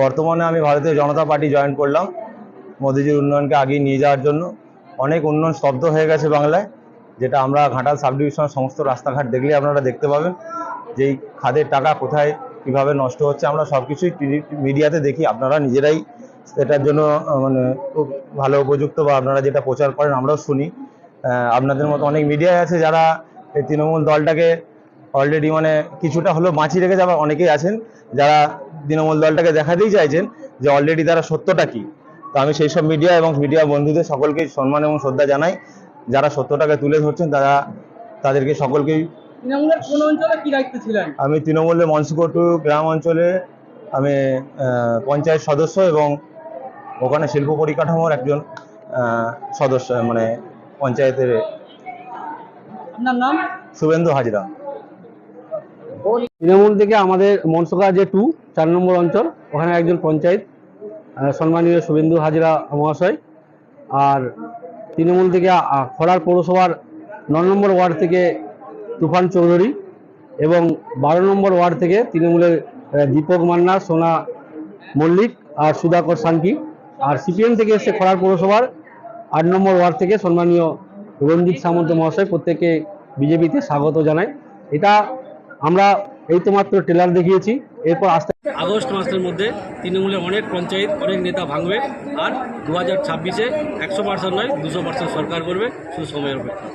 বর্তমানে আমি ভারতীয় জনতা পার্টি জয়েন করলাম। মোদিজির উন্নয়নকে আগিয়ে নিয়ে যাওয়ার জন্য। অনেক উন্নয়ন স্তব্ধ হয়ে গেছে বাংলায়, যেটা আমরা ঘাটাল সাব ডিভিশনের সমস্ত রাস্তাঘাট দেখলে আপনারা দেখতে পাবেন যে এই খাদের টাকা কোথায়, কীভাবে নষ্ট হচ্ছে, আমরা সব কিছুই মিডিয়াতে দেখি। আপনারা নিজেরাই এটার জন্য মানে খুব ভালো উপযুক্ত বা আপনারা যেটা প্রচার করেন আমরাও শুনি। আপনাদের মতো অনেক মিডিয়ায় আছে যারা এই তৃণমূল দলটাকে অলরেডি মানে কিছুটা হলেও বাঁচিয়ে রেখে যাবার অনেকেই আছেন যারা তৃণমূল দলটাকে দেখাতেই চাইছেন যে অলরেডি তারা সত্যটা কি। তো আমি সেই সব মিডিয়া এবং মিডিয়া বন্ধুদের সকলকে সম্মান এবং শ্রদ্ধা জানাই। যারা সত্যটাকে তুলে ধরছেন তারা তাদেরকে সকলকেই তৃণমূলের কোন অঞ্চলে কি দায়িত্ব ছিলেন? আমি তৃণমূলের মনসুকটু গ্রাম অঞ্চলে আমি পঞ্চায়েত সদস্য এবং ওখানে শিল্প পরিকাঠামোর একজন সদস্য মানে পঞ্চায়েতের আপনার নাম? শুভেন্দু হাজরা। তৃণমূল থেকে আমাদের মনসুকা যে টু চার নম্বর অঞ্চল, ওখানে একজন পঞ্চায়েত সম্মানীয় শুভেন্দু হাজরা মহাশয়। আর তৃণমূল থেকে খড়ার পৌরসভার ন নম্বর ওয়ার্ড থেকে তুফান চৌধুরী এবং বারো নম্বর ওয়ার্ড থেকে তৃণমূলের দীপক মান্না, সোনা মল্লিক আর সুধাকর সাংকি আর সিপিএম থেকে এসছে খড়ার পৌরসভার আট নম্বর ওয়ার্ড থেকে সম্মানীয় রঞ্জিত সামন্ত মহাশয়। প্রত্যেকে বিজেপিতে স্বাগত জানায় এটা আমরা এই তো মাত্র ট্রেলার দেখিয়েছি। এরপর আস্তে আগস্ট মাসের মধ্যে তৃণমূলের অনেক পঞ্চায়েত, অনেক নেতা ভাঙবে আর দু হাজার ছাব্বিশে একশো পার্সেন্ট নয়, দুশো পার্সেন্ট সরকার করবে, শুধু সময়ের অপেক্ষা।